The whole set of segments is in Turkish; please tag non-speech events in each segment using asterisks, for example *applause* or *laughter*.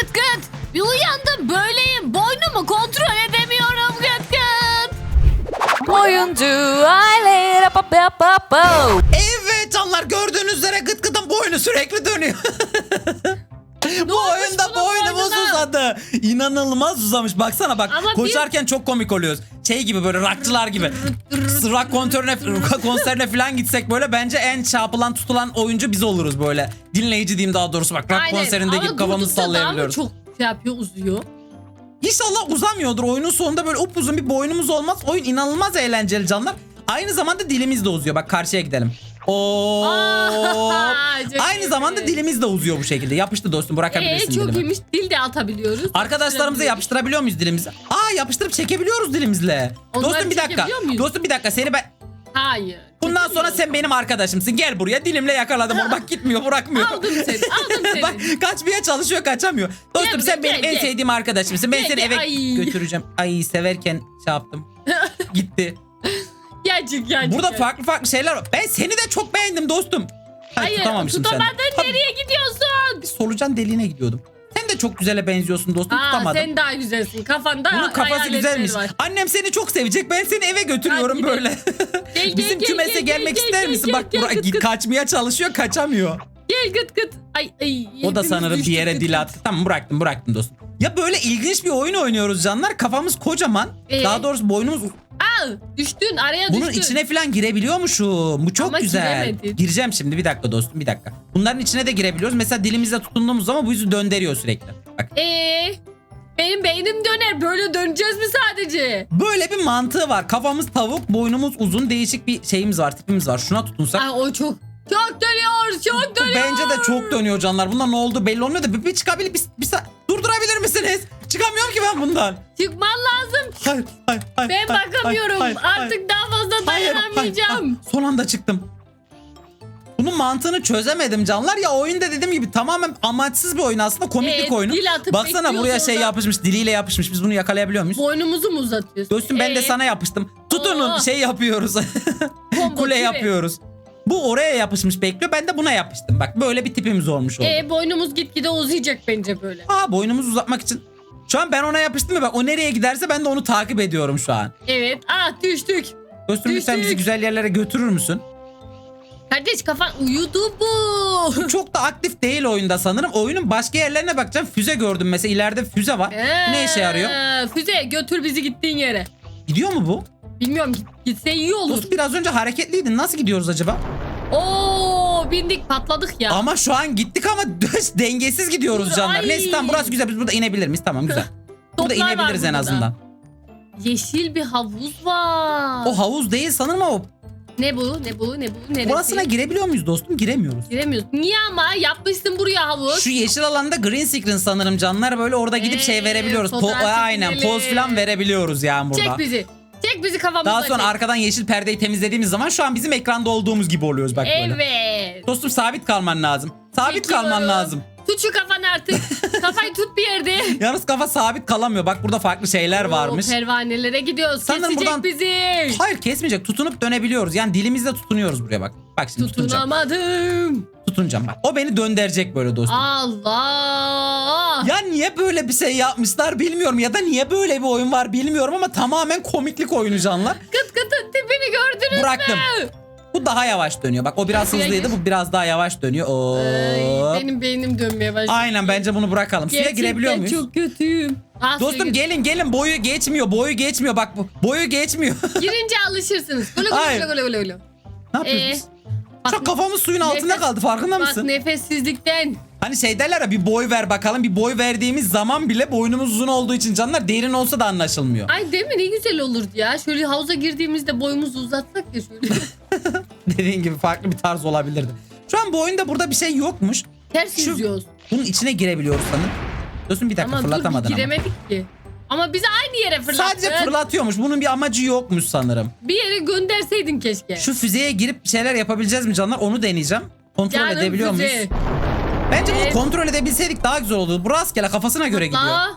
gıt gıt. Bir uyandım böyleyim. Boynumu kontrol edemiyorum gıt gıt. Oyuncu aile. Evet canlar gördüğünüz üzere gıt gıdın boynu sürekli dönüyor. *laughs* Bu olmuş oyunda bunun boynumuz boynuna? uzadı. İnanılmaz uzamış. Baksana bak. Ama bir- koşarken çok komik oluyoruz. Şey gibi böyle rockçılar gibi. Rock konserine, konserine falan gitsek böyle bence en çarpılan tutulan oyuncu biz oluruz böyle. Dinleyici diyeyim daha doğrusu bak. Rock Aynen. konserinde Ama gibi kafamızı durdukça daha mı sallayabiliyoruz. çok şey yapıyor uzuyor. İnşallah uzamıyordur. Oyunun sonunda böyle upuzun bir boynumuz olmaz. Oyun inanılmaz eğlenceli canlar. Aynı zamanda dilimiz de uzuyor. Bak karşıya gidelim. Oo. Çok Aynı iyi. zamanda dilimiz de uzuyor bu şekilde. Yapıştı dostum Ee, bırakabilirsin çok dilimi. iyiymiş. Dil de atabiliyoruz. Arkadaşlarımıza yapıştırabiliyor muyuz dilimizi? Aa yapıştırıp çekebiliyoruz dilimizle. Onları dostum bir dakika. çekebiliyor muyuz? Dostum bir dakika seni ben Hayır. bundan sonra sen benim arkadaşımsın. Gel buraya dilimle yakaladım onu. Bak gitmiyor bırakmıyor. Aldım seni. Aldım *laughs* seni. Bak kaçmaya çalışıyor kaçamıyor. Dostum Gel sen buraya, benim gel, en gel. sevdiğim arkadaşımsın. Ben Gel, seni gel, eve ay. götüreceğim. Ay severken şey yaptım. *laughs* Gitti. Gerçek gerçek. Burada farklı farklı şeyler var. Ben seni de çok beğendim dostum. Ay, Hayır tutamamışım seni. tutamadın Tabii, nereye gidiyorsun? solucan deliğine gidiyordum. Sen de çok güzele benziyorsun dostum Aa, tutamadım. sen daha güzelsin. Kafanda Bunun kafası hayaletler güzelmiş. var. Annem seni çok sevecek. Ben seni eve götürüyorum gidelim. böyle. *laughs* Gel, gel, Bizim gel, kümese gel, gelmek gel, ister gel, misin? gel, Bak gel, bura- gıt, gıt. kaçmaya çalışıyor, kaçamıyor. Gel gıt gıt. Ay ay. O da hepimiz sanırım bir düştük yere gıt dil attı. Tamam bıraktım bıraktım dostum. Ya böyle ilginç bir oyun oynuyoruz canlar. Kafamız kocaman. Ee? Daha doğrusu boynumuz Aa, düştün araya Bunun düştün. içine falan girebiliyormuşum. Bu çok Ama güzel. giremedin. Gireceğim şimdi bir dakika dostum bir dakika. Bunların içine de girebiliyoruz. Mesela dilimizle tutunduğumuz zaman bu yüzü döndürüyor sürekli. Bak Ee, benim beynim döner. Böyle döneceğiz mi sadece? böyle bir mantığı var. Kafamız tavuk, boynumuz uzun, değişik bir şeyimiz var, tipimiz var. Şuna tutunsak. Aa, o çok çok dönüyor. Çok dönüyor. Bence de çok dönüyor canlar. Bundan ne oldu belli olmuyor da bir, bir çıkabilir. Bir, bir sa- durdurabilir misiniz? Çıkamıyorum ki ben bundan. Çıkman lazım. Hayır, hayır, hayır. Ben hayır, bakamıyorum. hayır, hayır, Artık daha fazla hayır, hayır, dayanamayacağım. hayır. Son anda çıktım. Bunun mantığını çözemedim canlar. Ya oyunda dediğim gibi tamamen amaçsız bir oyun aslında. Komiklik Evet, oyunu. dil atıp Baksana buraya şey orada. yapışmış. Diliyle yapışmış. Biz bunu yakalayabiliyor muyuz? Boynumuzu mu uzatıyorsun? Dostum ben de Ee, sana yapıştım. Tutunun Oo. şey yapıyoruz. *laughs* combo Kule gibi. yapıyoruz. Bu oraya yapışmış bekliyor. Ben de buna yapıştım. Bak böyle bir tipimiz olmuş oldu. Ee, boynumuz gitgide uzayacak bence böyle. Aa boynumuzu uzatmak için. Şu an ben ona yapıştım ve bak o nereye giderse ben de onu takip ediyorum şu an. Evet. Ah düştük. Dostum lütfen bizi Düştük. güzel yerlere götürür müsün? Kardeş kafan uyudu bu. Bu *laughs* çok da aktif değil oyunda sanırım. Oyunun başka yerlerine bakacağım. Füze gördüm mesela ileride füze var. Bu ne işe yarıyor? Ee, Füze götür bizi gittiğin yere. Gidiyor mu bu? Bilmiyorum git- gitse iyi olur. Dost biraz önce hareketliydin. Nasıl gidiyoruz acaba? Oo bindik patladık ya. Ama şu an gittik ama *laughs* dengesiz gidiyoruz Dur, canlar. ay. Neyse tamam burası güzel. Biz burada inebilir miyiz? Tamam güzel. *laughs* burada Toplar var inebiliriz en burada. azından. Yeşil bir havuz var. O havuz değil sanırım ama Ne bu? Ne bu? Ne bu? Neresi? orasına girebiliyor muyuz dostum? Giremiyoruz. Giremiyoruz. Niye ama? Yapmışsın buraya havuz. Şu yeşil alanda green screen sanırım canlar böyle orada gidip şey Ee, verebiliyoruz. Po- fotoğraf aynen çekinelim. poz falan verebiliyoruz yani burada. Çek bizi. Çek bizi kafamızda. Daha sonra çek. arkadan yeşil perdeyi temizlediğimiz zaman şu an bizim ekranda olduğumuz gibi oluyoruz bak böyle. Evet. Dostum sabit kalman lazım. Sabit Çekiyorum. kalman lazım. Tut şu kafanı artık. *laughs* Kafayı tut bir yerde. Yalnız kafa sabit kalamıyor. Bak burada farklı şeyler varmış. Oo, pervanelere gidiyoruz. Sanırım Kesecek buradan- bizi. Hayır kesmeyecek. Tutunup dönebiliyoruz. Yani dilimizle tutunuyoruz buraya bak. Bak şimdi tutunacağım. Tutunamadım. Tutunacağım bak. O beni döndürecek böyle dostum. Allah. Ya niye böyle bir şey yapmışlar bilmiyorum ya da niye böyle bir oyun var bilmiyorum ama tamamen komiklik oyunu canlar. Kıt kıtın tipini gördünüz Bıraktım. Bu daha yavaş dönüyor. Bak o biraz hızlıydı gir. bu biraz daha yavaş dönüyor. Oo. Ay, benim beynim dönmeye başladı. Aynen bence bunu bırakalım. Suya Gerçekten girebiliyor muyuz? çok kötüyüm. Ah, suya Dostum gir- gelin gelin boyu geçmiyor boyu geçmiyor bak bu boyu geçmiyor. *laughs* Girince alışırsınız. Gulu gulu Hayır. gulu gulu gulu gulu. ne Ee, bak- an kafamız suyun altında nefes- kaldı farkında Bak mısın? nefessizlikten. Hani şey derler ya bir boy ver bakalım bir boy verdiğimiz zaman bile boynumuz uzun olduğu için canlar derin olsa da anlaşılmıyor. Ay değil mi ne güzel olurdu ya. Şöyle havuza girdiğimizde boyumuzu uzatsak ya şöyle. *laughs* *laughs* Dediğin gibi farklı bir tarz olabilirdi. Şu an bu oyunda burada bir şey yokmuş. Ters Şu- yüzüyoruz. Bunun içine girebiliyoruz sanırım. Dostum bir dakika Ama dur fırlatamadın ama. giremedik ki. Ama bizi aynı yere fırlattın. Sadece fırlatıyormuş. Bunun bir amacı yokmuş sanırım. Bir yere gönderseydin keşke. Şu füzeye girip şeyler yapabileceğiz mi canlar? Onu deneyeceğim. Kontrol Canım edebiliyor füze. muyuz? Bence Evet. bunu kontrol edebilseydik daha güzel olurdu. Bu rastgele kafasına göre gidiyor. La.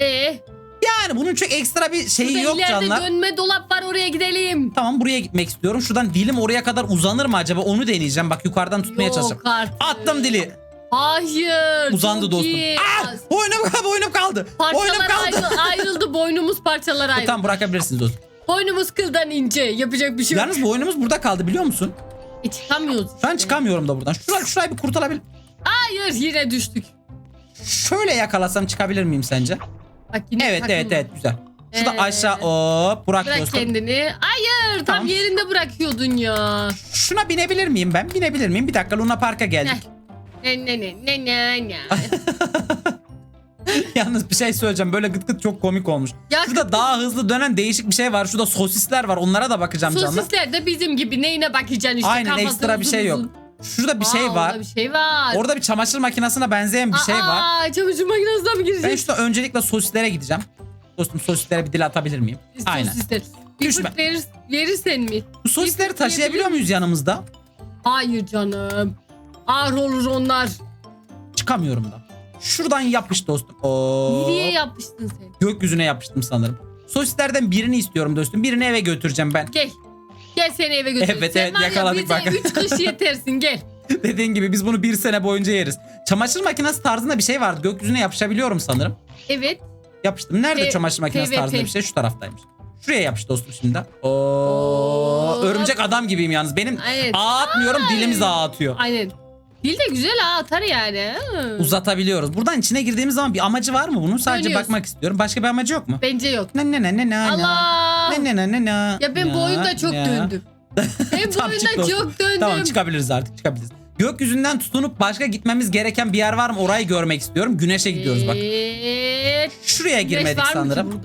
Ee, Yani bunun çok ekstra bir şeyi şurada yok ileride canlar. dönme dolap var oraya gidelim. Tamam buraya gitmek istiyorum. Şuradan dilim oraya kadar uzanır mı acaba? Onu deneyeceğim. Bak yukarıdan tutmaya Yok çalışacağım. artık. Attım dili. Hayır. Uzandı çok dostum. iyi. Ah! Boynum, *laughs* boynum kaldı. boynum Parçalar kaldı. ayrı- *laughs* ayrıldı. Boynumuz parçalar ayrıldı. Tamam bırakabilirsiniz dostum. Boynumuz kıldan ince. Yapacak bir şey yok. Yalnız boynumuz burada kaldı biliyor musun? E, çıkamıyoruz Şu an işte. çıkamıyorum da buradan. Şurayı, şurayı bir kurtulabilir. Hayır yine düştük. Şöyle yakalasam çıkabilir miyim sence? Bak yine Evet evet takıldı. evet güzel. Şurada Evet. aşağı hop bırak, Bırak dostum. kendini. Hayır tam Tamam. yerinde bırakıyordun ya. Şuna binebilir miyim ben? Binebilir miyim? Bir dakika Luna Park'a geldik. Ne ne ne ne ne ne. *laughs* Yalnız bir şey söyleyeceğim. Böyle gıt gıt çok komik olmuş. Ya Şurada daha hızlı dönen değişik bir şey var. Şurada sosisler var. Onlara da bakacağım canlar. Sosisler de bizim gibi neyine bakacaksın işte. Aynen kafası ekstra bir uzun şey yok. uzun. Şurada bir Aa, şey var. Orada bir şey var. Orada bir çamaşır makinesine benzeyen bir şey var. Aa, çamaşır makinesine mi Ben gireceksin? şurada öncelikle sosislere gideceğim. Dostum sosislere bir dil atabilir miyim? Aynen. Sosisler. Düşme. fırt verir, verirsen mi? Bu sosisleri taşıyabiliyor muyuz yanımızda? Hayır canım. Ağır olur onlar. Çıkamıyorum da. Şuradan yapış dostum. Oo. Nereye yapmıştın sen? Gökyüzüne yapıştım sanırım. Sosislerden birini istiyorum dostum. Birini eve götüreceğim ben. Gel. Gel seni eve götür. Evet, sen evet, var yakaladık ya bak. üç kış yetersin gel. *laughs* Dediğin gibi biz bunu bir sene boyunca yeriz. Çamaşır makinesi tarzında bir şey vardı. Gökyüzüne yapışabiliyorum sanırım. Evet. Yapıştım. Nerede T- çamaşır makinesi TVP. tarzında bir şey? Şu taraftaymış. Şuraya yapış dostum şimdi. Oo, Oo. örümcek adam gibiyim yalnız. Benim Evet. ağ atmıyorum dilimiz ağ atıyor. Aynen. Dil de güzel ha atar yani. Hı. Uzatabiliyoruz. Buradan içine girdiğimiz zaman bir amacı var mı bunun? Sadece Dönüyorsun. bakmak istiyorum. Başka bir amacı yok mu? Bence yok. Ne ne ne ne ne Allah. Ne ne ne ne ne Ya ben bu oyunda çok ne. döndüm. *laughs* Ben bu oyunda çok döndüm. Tamam çıkabiliriz artık çıkabiliriz. Gökyüzünden tutunup başka gitmemiz gereken bir yer var mı? Orayı görmek istiyorum. Güneşe gidiyoruz bak. Evet. Şuraya girmedik sanırım.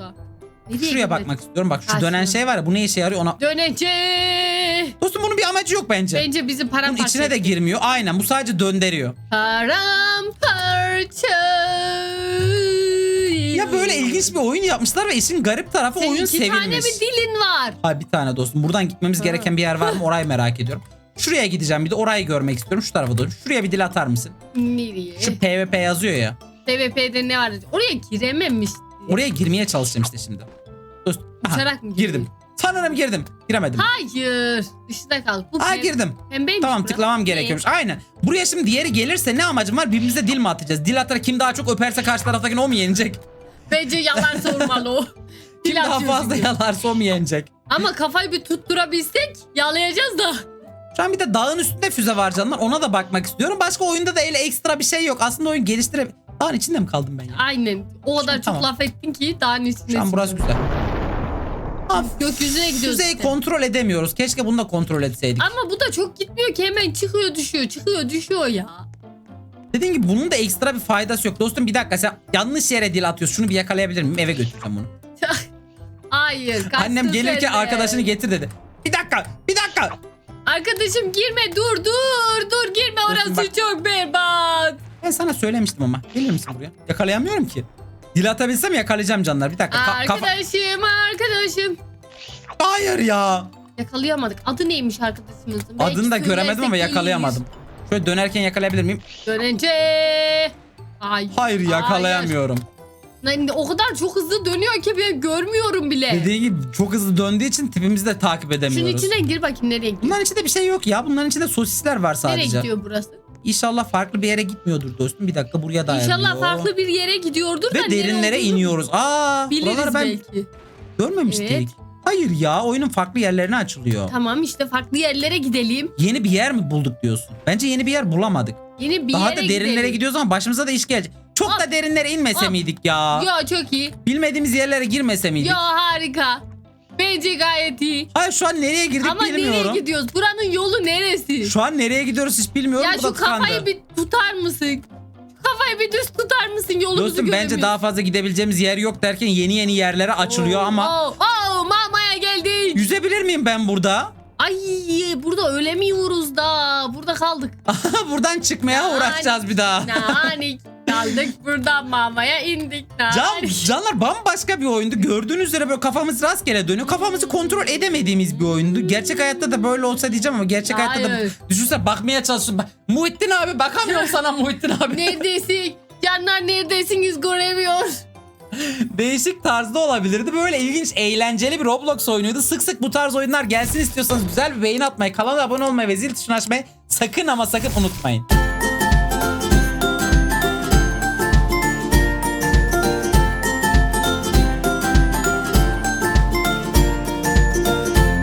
Nereye Şuraya bakmak istiyorum. Bak şu dönen şey var ya bu ne işe yarıyor ona. Dönece. Dostum bunun bir amacı yok bence. Bence bizi Bunun paramparça içine de girmiyor. Aynen bu sadece döndürüyor. Paramparça. Böyle ilginç bir oyun yapmışlar ve işin garip tarafı Senin oyun iki sevilmiş. tane mi dilin var? Ay bir tane dostum. Buradan gitmemiz Ha. gereken bir yer var mı? *laughs* Orayı merak ediyorum. Şuraya gideceğim bir de orayı görmek istiyorum. Şu tarafa doğru. Şuraya bir dil atar mısın? Nereye? Şu PvP yazıyor ya. TVP'de ne var? Oraya girememişti. Oraya girmeye çalışacağım işte şimdi. Dostum. aha, Uçarak mı girdin? girdim. Sanırım girdim. Giremedim. Hayır. Dışında kaldık. Bu Ha pem- girdim. Pembeymiş Tamam burası. tıklamam gerekiyormuş. Aynen. Buraya şimdi diğeri gelirse ne amacım var? Birbirimize dil mi atacağız? Dil atar kim daha çok öperse karşı taraftakini o mu yenecek? Bence yalan sormalı o. *laughs* Kim daha fazla çünkü. yalarsa o mu yenecek? Ama kafayı bir tutturabilsek yalayacağız da. Şu an bir de dağın üstünde füze var canlar. Ona da bakmak istiyorum. Başka oyunda da öyle ekstra bir şey yok. Aslında oyun geliştire... Dağın içinde mi kaldım ben ya? Aynen. O kadar çok tamam. laf ettin ki daha içinde. Şu an burası güzel. Af, Gökyüzüne gidiyoruz Füzeyi işte. kontrol edemiyoruz. Keşke bunu da kontrol etseydik. Ama bu da çok gitmiyor ki hemen çıkıyor düşüyor çıkıyor düşüyor ya. Dediğim gibi bunun da ekstra bir faydası yok. Dostum bir dakika sen yanlış yere dil atıyorsun. Şunu bir yakalayabilir miyim? Eve götüreceğim bunu. *laughs* Hayır. kaçtın Annem gelirken sen de. arkadaşını getir dedi. Bir dakika, bir dakika. Arkadaşım girme dur dur dur girme orası bak. çok berbat. Ben sana söylemiştim ama. Gelir misin buraya? Yakalayamıyorum ki. Dil atabilsem yakalayacağım canlar. Bir dakika. ka- kafa- Arkadaşım arkadaşım. Hayır ya. Yakalayamadık. Adı neymiş arkadaşımızın? Belki Adını da göremedim ama söylersek yakalayamadım. Şöyle dönerken yakalayabilir miyim? Dönence. Ay. Hayır yakalayamıyorum. Lan O kadar çok hızlı dönüyor ki ben görmüyorum bile. Dediği gibi çok hızlı döndüğü için tipimizi de takip Şunun edemiyoruz. içine gir bakayım nereye gidiyor. Bunların içinde bir şey yok ya. Bunların içinde sosisler var Nereye sadece. gidiyor burası? İnşallah farklı bir yere gitmiyordur dostum. Bir dakika buraya dayanıyor. İnşallah farklı bir yere gidiyordur da Ve nereye derinlere iniyoruz. Aa, Biliriz buraları ben belki. görmemiştik. Evet. Hayır ya oyunun farklı yerlerine açılıyor. Tamam işte farklı yerlere gidelim. Yeni bir yer mi bulduk diyorsun? Bence yeni bir yer bulamadık. Yeni bir Daha yere da derinlere gidelim. gidiyoruz ama başımıza da iş gelecek. Çok da Hop. derinlere inmese Hop. miydik ya? Ya çok iyi. Bilmediğimiz yerlere girmese miydik? Ya harika. Bence gayet iyi. Hayır şu an nereye girdik Ama bilmiyorum. nereye gidiyoruz? Buranın yolu neresi? Şu an nereye gidiyoruz hiç bilmiyorum. ya Bu da şu kafayı bir tutar mısın? Şu kafayı bir düz tutar mısın? Yolumuzu Dostum bence göremiyoruz. daha fazla gidebileceğimiz yer yok derken yeni yeni yerlere açılıyor Oo, ama Oo, oo, geldik. yüzebilir miyim ben burada? Ay burada ölemiyoruz da. Burada kaldık. *laughs* Buradan çıkmaya Yani- uğraşacağız bir daha. Nanik *laughs* kaldık buradan mamaya indik. Can, Nanik. canlar bambaşka bir oyundu. Gördüğünüz üzere böyle kafamız rastgele dönüyor. Kafamızı kontrol edemediğimiz bir oyundu. Gerçek hayatta da böyle olsa diyeceğim ama gerçek hayatta da Hayır. düşünsene bakmaya çalışıyorum. Bak- Muhittin abi bakamıyorum *laughs* sana Muhittin abi. Neredesin? Canlar neredesiniz göremiyor. *laughs* Değişik tarzda olabilirdi. Böyle ilginç, eğlenceli bir Roblox oyunuydu. Sık sık bu tarz oyunlar gelsin istiyorsanız güzel bir beğeni atmayı, kanala abone olmayı ve zil tuşunu açmayı sakın ama sakın unutmayın.